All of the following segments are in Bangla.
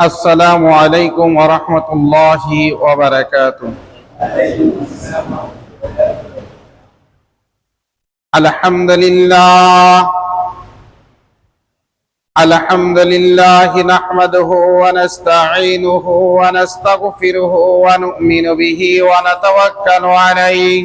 السلام عليكم ورحمة الله وبركاته الحمد لله الحمد لله نحمده ونستعينه ونستغفره ونؤمن به ونتوكل عليه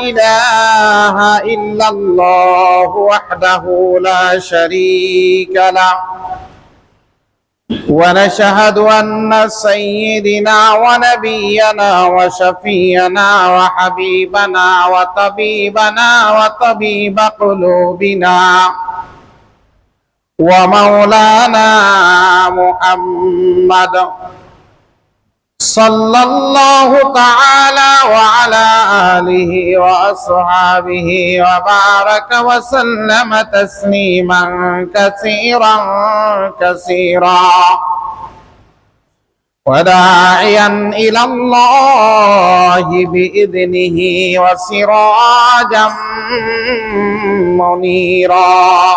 إله إلا الله وحده لا شريك له. ونشهد أن سيدنا ونبينا وشفينا وحبيبنا وطبيبنا وطبيب قلوبنا ومولانا محمد صلى الله تعالى وعلى آله وأصحابه وبارك وسلم تسليما كثيرا كثيرا. وداعيا إلى الله بإذنه وسراجا منيرا.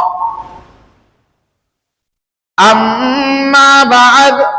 أما بعد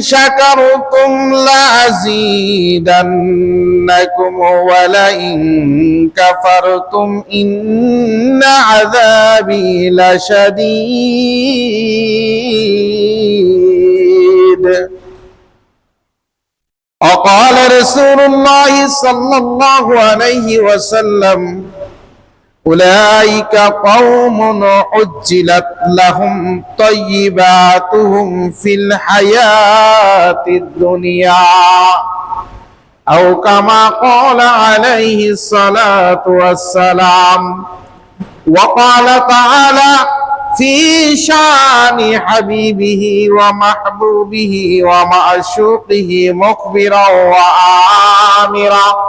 شكرتم لأزيدنكم ولئن كفرتم إن عذابي لشديد. وقال رسول الله صلى الله عليه وسلم أولئك قوم عجلت لهم طيباتهم في الحياة الدنيا أو كما قال عليه الصلاة والسلام وقال تعالى في شان حبيبه ومحبوبه ومعشوقه مخبرا وآمرا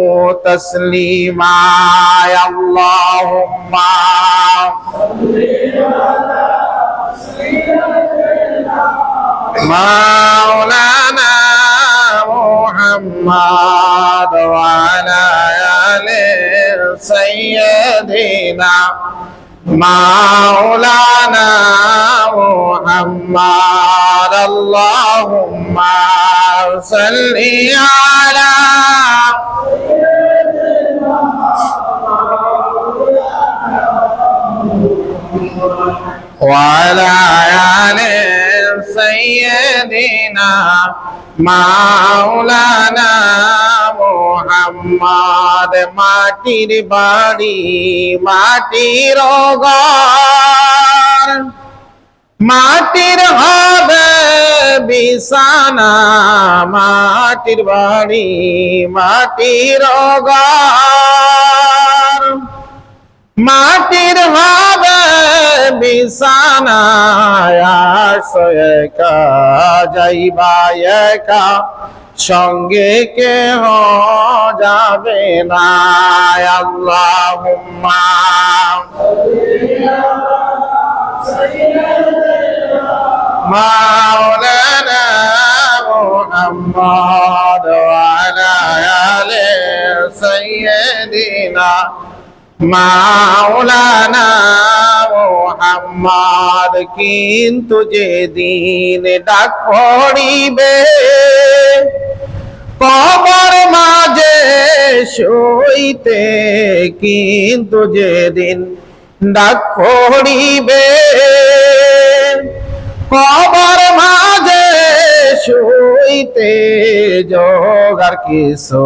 تسليما يا اللهم مولانا محمد وعلى آل سيدنا مولانا محمد اللهم صل على وعلى آل سيدنا মোহাম্মদ মাটির বাড়ি মাটির ঘর। মাটির হবে বিছানা মাটির বাড়ি মাটির ঘর। মাটির হবে বিছানায় সঙ্গে কেহ যাবে না আল্লাহুম্মা মাওলানা মুহাম্মদ ওয়া আলা আলি সাইয়্যিদিনা মাওলানা মোহাম্মদ কিন্তু যেদিন ডাক পড়িবে, কবর মাঝে শুইতে কিন্তু যেদিন ডাক পড়িবে, কবর মাঝে শুইতে যোগার কিছু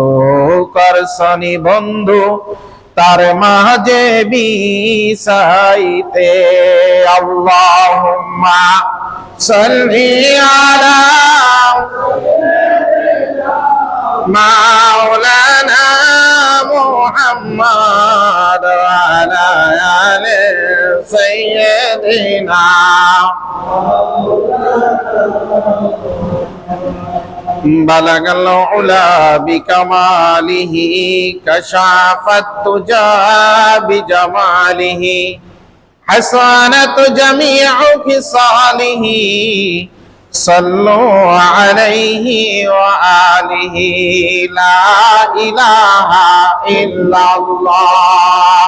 করসনি বন্ধু। তার মাঝে বিসাইতে আল্লাহুম্মা সাল্লি আলা মাওলানা মুহাম্মদ আলা আলি সাইয়্যিদিনা بلغ العلا بكماله كشاف التجا بجماله حسنت جميع خصاله. صلوا عليه وآله لا إله إلا الله.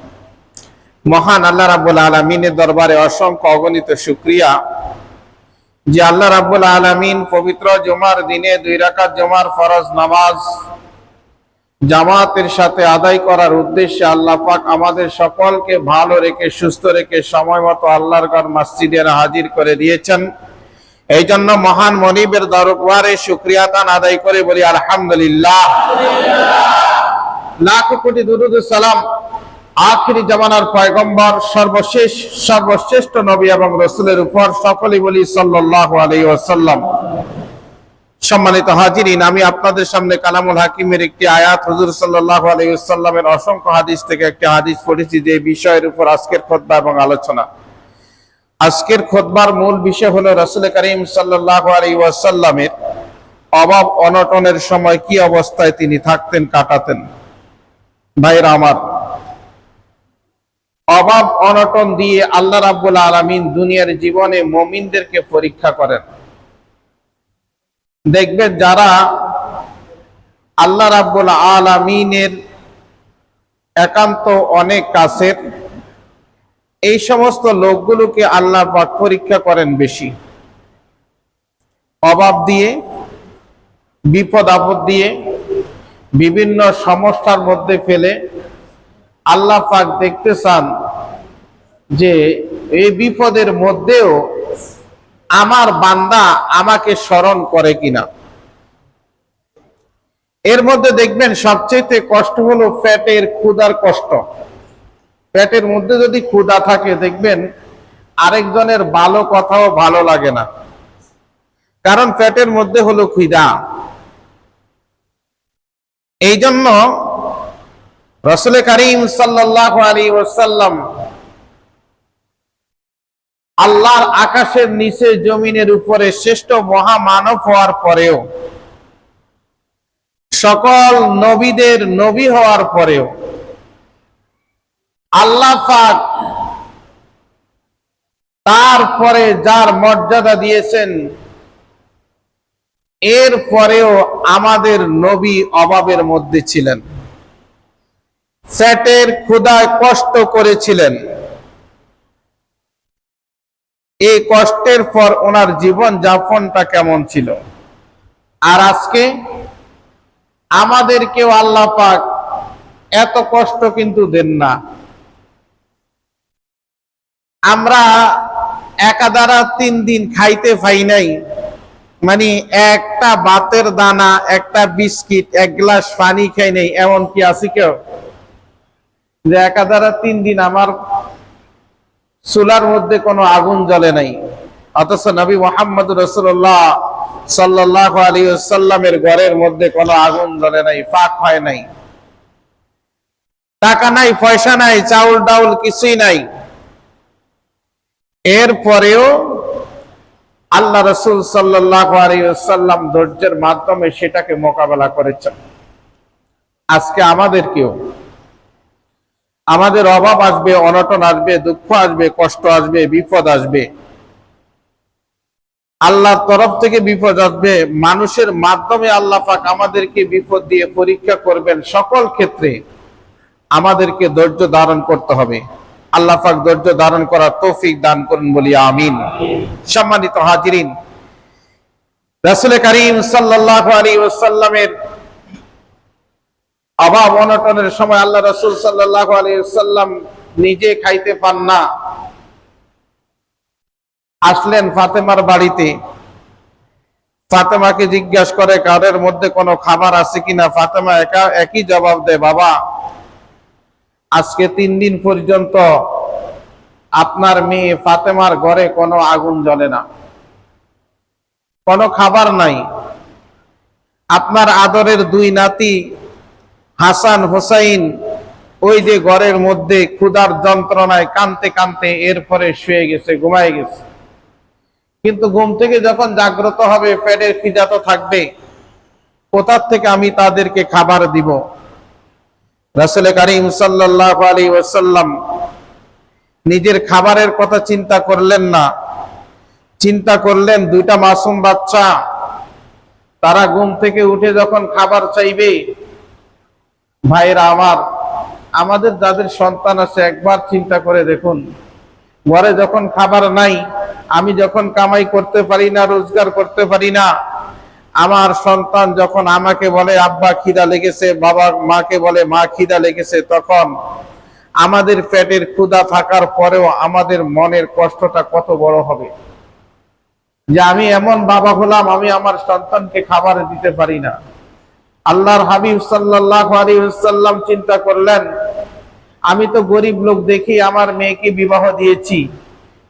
মহান আল্লাহ রাব্বুল আলমিনের দরবারে অসংখ্য অগণিত শুক্রিয়া যে আল্লাহ রাব্বুল আলমিন পবিত্র জমার দিনে দুই রাকাত জমার ফরজ নামাজ জামাতের সাথে আদায় করার উদ্দেশ্যে আল্লাহ পাক আমাদের সকলকে ভালো রেখে, সুস্থ রেখে সময় মতো আল্লাহর ঘর মসজিদের হাজির করে দিয়েছেন। এই জন্য মহান মনিবের দরবারে শুক্রিয়াতান আদায় করে বলি, আলহামদুলিল্লাহ। লাখ কোটি দুরুদ সালাম আখিরি জামানার পয়গম্বর, সর্বশেষ, সর্বশ্রেষ্ঠ নবী এবং রসুলের উপর সকলেই বলি সাল্লাল্লাহু আলাইহি ওয়াসাল্লাম। সম্মানিত হাজিরিন, আমি আপনাদের সামনে কালামুল হাকিমের একটি আয়াত হুজুর আলাইহি অসংখ্য হাদিস থেকে একটি হাদিস পড়েছি যে বিষয়ের উপর আজকের খুতবা এবং আলোচনা। আজকের খুতবার মূল বিষয় হলো রাসূল করিম সাল্লাল্লাহু আলাইহি ওয়াসাল্লামের অভাব অনটনের সময় কি অবস্থায় তিনি থাকতেন, কাটাতেন। ভাইরা আমার অভাব অনটন দিয়ে আল্লাহ রাব্বুল আলামিন দুনিয়ার জীবনে মমিনদেরকে পরীক্ষা করেন। দেখবেন যারা আল্লাহ রাব্বুল আলামিনের একান্ত অনেক কাছের, এই সমস্ত লোকগুলোকে আল্লাহ পরীক্ষা করেন বেশি। অভাব দিয়ে, বিপদ আপদ দিয়ে, বিভিন্ন সমস্যার মধ্যে ফেলে আল্লাহ পাক দেখতে চান যে এই বিপদের মধ্যেও আমার বান্দা আমাকে স্মরণ করে কিনা। এর মধ্যে দেখবেন সবচেয়ে কষ্ট হলো ফ্যাটের ক্ষুদার কষ্ট। পেটের মধ্যে যদি ক্ষুদা থাকে দেখবেন আরেকজনের ভালো কথাও ভালো লাগে না। কারণ পেটের মধ্যে হলো ক্ষুদা এই জন্য রসুল করিম সাল্লাহ আলী ওসাল্লাম আল্লাহর আকাশের নিচে জমিনের উপরে শ্রেষ্ঠ মহামানব হওয়ার পরেও, সকল নবীদের নবী হওয়ার পরেও, আল্লাহ পাক তারপরে যার মর্যাদা দিয়েছেন, এর পরেও আমাদের নবী অভাবের মধ্যে ছিলেন। স্যাটের ক্ষুদায় কষ্ট করেছিলেন। এই কষ্টের পর ওনার জীবন যাপনটা কেমন ছিল? আর আজকে আমাদেরকেও আল্লাহ পাক এত কষ্ট কিন্তু দেন না। আমরা একাদারা তিন দিন খাইতে পাই নাই। মানে একটা বাতের দানা, একটা বিস্কিট, এক গ্লাস পানি খাই নেই এমন কি আছে কেউ যে একাধারা তিন দিন আমার চুলার মধ্যে কোনো আগুন জ্বলে নাই। অথচ নবী মোহাম্মদ রসুল্লাহ সাল্লাহ আলী সাল্লামের ঘরের মধ্যে কোনো আগুন জ্বলে নাই, ফাঁক হয় নাই। টাকা নাই, পয়সা নাই, চাউল ডাউল কিছুই নাই। এরপরেও আল্লাহ রসুল সাল্লাহ আলাইসাল্লাম ধৈর্যের মাধ্যমে সেটাকে মোকাবেলা করেছেন। আজকে আমাদেরকেও আমাদের অভাব আসবে, অনটন আসবে, দুঃখ আসবে, কষ্ট আসবে, বিপদ আসবে। আল্লাহর তরফ থেকে বিপদ আসবে। মানুষের মাধ্যমে আল্লাহ পাক আমাদেরকে বিপদ দিয়ে পরীক্ষা করবেন সকল ক্ষেত্রে। আমাদেরকে ধৈর্য ধারণ করতে হবে। আল্লাহ পাক ধৈর্য ধারণ করার তৌফিক দান করুন বলি আমিন। সম্মানিত হাজিরিন, রাসূল করিম সাল্লাল্লাহু আলাইহি ওয়াসাল্লামের অভাব অনটনের সময় আল্লাহ রাসূল সাল্লাল্লাহু আলাইহি ওয়াসাল্লাম নিজে খাইতে পান না। আসলেন ফাতেমার বাড়িতে। ফাতেমাকে জিজ্ঞাসা করে কারের মধ্যে কোনো খাবার আছে কিনা? ফাতেমা একা, একই জবাব দেয়, বাবা, আজকে তিন দিন পর্যন্ত আপনার মেয়ে ফাতেমার ঘরে কোনো আগুন জ্বলে না। কোনো খাবার নাই। আপনার আদরের দুই নাতি হাসান হোসাইন ওই যে ঘরের মধ্যে ক্ষুধার যন্ত্রণায় কানতে কানতে এরপরে শুয়ে গেছে, ঘুমায় গেছে। কিন্তু ঘুম থেকে যখন জাগ্রত হবে, পেটের খিদা তো থাকবে, কোথার থেকে আমি তাদেরকে খাবার দিব? রাসুল করিম সাল্লাহ আলী ওসাল্লাম নিজের খাবারের কথা চিন্তা করলেন না। চিন্তা করলেন, দুইটা মাসুম বাচ্চা, তারা ঘুম থেকে উঠে যখন খাবার চাইবে ভাইরা আমার, আমাদের যাদের সন্তান আছে, একবার চিন্তা করে দেখুন। ঘরে যখন খাবার নাই, আমি যখন কামাই করতে পারি না, রোজগার করতে পারি না, আমার সন্তান যখন আমাকে বলে, আব্বা, খিদা লেগেছে, বাবা মাকে বলে, মা, খিদা লেগেছে, তখন আমাদের পেটের ক্ষুদা থাকার পরেও আমাদের মনের কষ্টটা কত বড় হবে। যে আমি এমন বাবা হলাম, আমি আমার সন্তানকে খাবার দিতে পারি না। আল্লাহর হাবিব সাল্লাহ আলিউসাল্লাম চিন্তা করলেন, আমি তো গরিব লোক দেখি, আমার মেয়েকে বিবাহ দিয়েছি,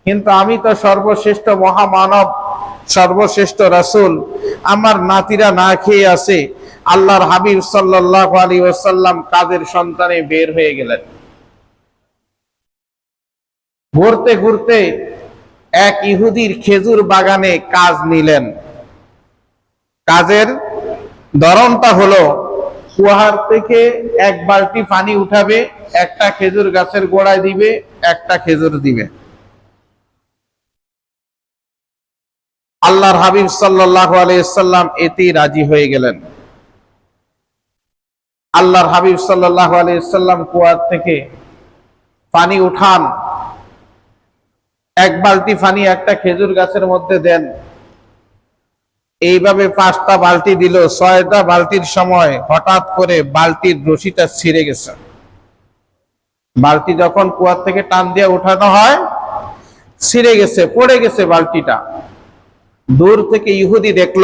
কিন্তু আমি তো সর্বশ্রেষ্ঠ মহামানব, সর্বশ্রেষ্ঠ রাসুল, আমার নাতিরা না খেয়ে আছে, আল্লাহর হাবিব সাল্লাহ আলী ওসাল্লাম কাদের সন্তানে বের হয়ে গেলেন? ঘুরতে ঘুরতে এক ইহুদির খেজুর বাগানে কাজ নিলেন। কাজের ধরনটা হলো কুয়ার থেকে এক বালতি পানি উঠাবে, একটা খেজুর গাছের গোড়ায় দিবে, একটা খেজুর দিবে। আল্লাহর হাবিব সাল্লাহ আলাইসাল্লাম এতেই রাজি হয়ে গেলেন। আল্লাহর হাবিব সাল্লাহ আলাইসাল্লাম কুয়ার থেকে পানি উঠান, এক বালতি পানি একটা খেজুর গাছের মধ্যে দেন। এইভাবে পাঁচটা বালতি দিল, ছয়টা বালতির সময় হঠাৎ করে বালতির রশিটা ছিঁড়ে গেছে। বালতি যখন কুয়ার থেকে টান দিয়ে উঠানো হয়, ছিঁড়ে গেছে, পড়ে গেছে বালতিটা। দূর থেকে ইহুদি দেখল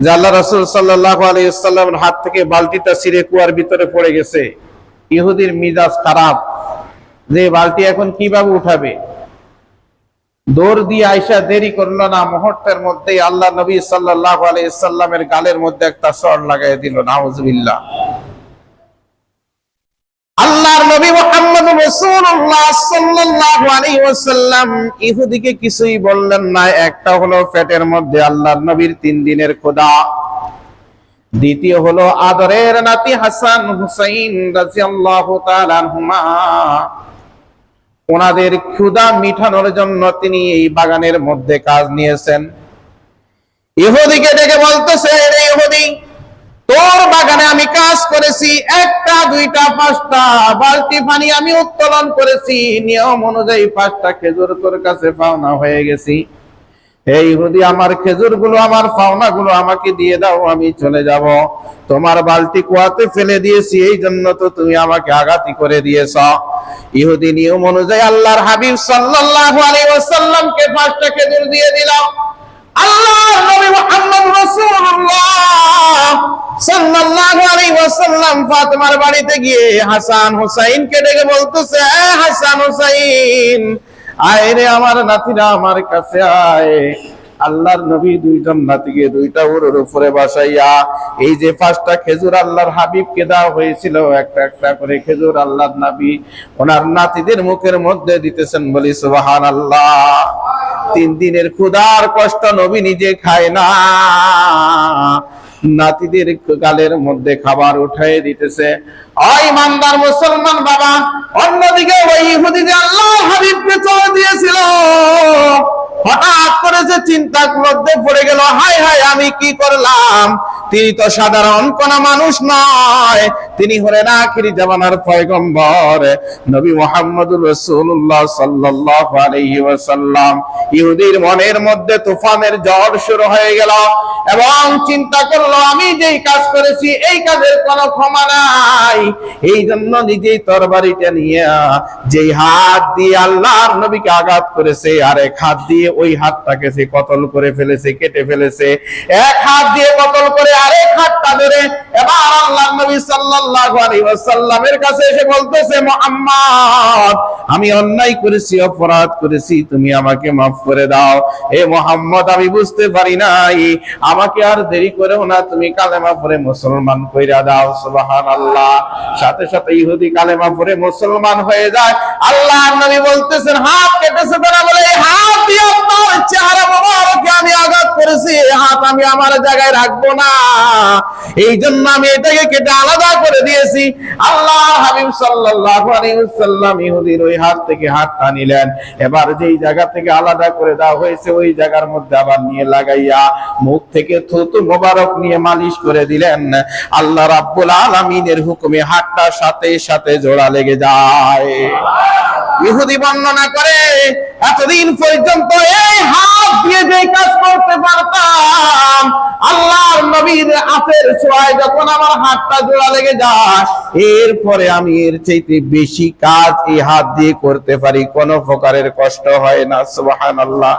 যে আল্লাহ রসুল সাল্লাহ হাত থেকে বালতিটা ছিঁড়ে কুয়ার ভিতরে পড়ে গেছে। ইহুদির মিজাজ খারাপ। যে বালতি এখন কীভাবে উঠাবে? দৌড় দিয়ে আইসা দেরি করল না, মুহূর্তের মধ্যেই আল্লাহ নবী সাল্লাহ গালের মধ্যে একটা চর লাগাই দিল কিছুই বললেন না, একটা হলো মধ্যে আল্লাহর নবীর তিন দিনের দ্বিতীয় হলো আদরের নাতি হাসান হুসাইন রাদিয়াল্লাহু তাআলা ওনাদের ক্ষুদা মিঠানোর জন্য তিনি এই বাগানের মধ্যে কাজ নিয়েছেন। ইহুদিকে ডেকে বলতেছে ইহুদি, তোর বাগানে আমি কাজ করেছি, একটা, দুইটা, পাঁচটা, বালতি পানি আমি উত্তোলন করেছি, নিয়ম অনুযায়ী পাঁচটা খেজুর তোর কাছে পাওনা হয়ে গেছি। এই ইহুদি আমার খেজুরগুলো আমার পাওনা গুলো আমাকে দিয়ে দাও, আমি চলে যাব। তোমার বালতি কুয়াতে ফেলে দিয়েছি, এই জন্য তো তুমি আমাকে আঘাতি করে দিয়েছ। ইহুদি নিয়ম অনুযায়ী আল্লাহর হাবিব সাল্লাল্লাহু আলাইহি ওয়াসাল্লামকে পাঁচটা খেজুর দিয়ে দিলাম আল্লাহ নবী মুহাম্মদ রাসূলুল্লাহ সাল্লাল্লাহু আলাইহি ওয়াসাল্লাম ফাতেমার বাড়িতে গিয়ে হাসান হুসাইনকে ডেকে বলতেছে হাসান হুসাইন আয় রে আমার নাতিরা আমার কাছে আয়। আল্লাহর নবী দুইজন নাতিকে দুইটা উড়োর উপরে বসাইয়া, এই যে পাঁচটা খেজুর আল্লাহর হাবিবকে দেওয়া হয়েছিল, একটা একটা করে খেজুর আল্লাহর নবী ওনার নাতিদের মুখের মধ্যে দিতেছেন বলি সুবাহান আল্লাহ তিন দিনের ক্ষুধার কষ্ট নবী নিজে খায় না। নাতিদের গালের মধ্যে খাবার উঠাই দিতেছে। ইমানদার মুসলমান বাবা, অন্যদিকে ওই ইহুদি যে আল্লাহ দিয়েছিল। হঠাৎ করে যে চিন্তার মধ্যে পড়ে গেল হাই হাই আমি কি করলাম? তিনি তো সাধারণ কোন মানুষ নয়। তিনি হলেন আখিরি জামানার পয়গম্বর। নবী সাল্লাল্লাহু আলাইহি ওয়াসাল্লাম। ইহুদির মনের মধ্যে তুফানের ঝড় শুরু হয়ে গেল এবং চিন্তা করল, আমি যেই কাজ করেছি, এই কাজের কোনো ক্ষমা নাই। এই জন্য নিজেই তরবারিটা নিয়ে যেই হাত দিয়ে আল্লাহর নবীকে আঘাত করেছে, আর এক হাত দিয়ে ওই হাতটাকে সে কতল করে ফেলেছে, কেটে ফেলেছে। এক হাত দিয়ে কতল করে আরেক হাতটা ধরে এবার আল্লাহ নবী সাল্লাল্লাহু আলাইহি ওয়াসাল্লামের কাছে এসে বলতেছে, মুহাম্মদ আমি অন্যায় করেছি, অপরাধ করেছি, তুমি আমাকে মাফ করে দাও। হে মোহাম্মদ, আমি বুঝতে পারি নাই। আমাকে আর দেরি করেও না তুমি কালেমা পড়ে মুসলমান কইরা দাও, সুবহানাল্লাহ। সাথে সাথে ইহুদি কালেমা পড়ে মুসলমান হয়ে যায়। আল্লাহ নবী বলতেছেন, হাত কেটেছে তারা বলে হাত দিয়ে আপনার চেহারা মোবারকে আমি আঘাত করেছি। হাত আমি আমার জায়গায় রাখব না। এই জন্য আমি এটাকে কেটে আলাদা করে দিয়েছি। আল্লাহ হাবিব সাল্লাল্লাহু আলাইহি ওয়াসাল্লাম ইহুদির ওই হাত থেকে হাতটা নিলেন। এবার যেই জায়গা থেকে আলাদা করে দেওয়া হয়েছে, ওই জায়গার মধ্যে আবার নিয়ে লাগাইয়া মুখ থেকে থুতু মোবারক নিয়ে মালিশ করে দিলেন। আল্লাহ রাব্বুল আলামিনের হুকুমে হাতটা সাথে সাথে জোড়া লেগে যায়। ইহুদি বর্ণনা করে এতদিন পর্যন্ত এই হাত দিয়ে যে কাজ করতে পারতাম, আল্লাহর নবীর আফের ছোঁয়ায় যখন আমার হাতটা জোড়া লেগে যায়, এরপরে আমি এর চাইতে বেশি কাজ এই হাত দিয়ে করতে পারি, কোনো প্রকারের কষ্ট হয় না, সুবহানাল্লাহ।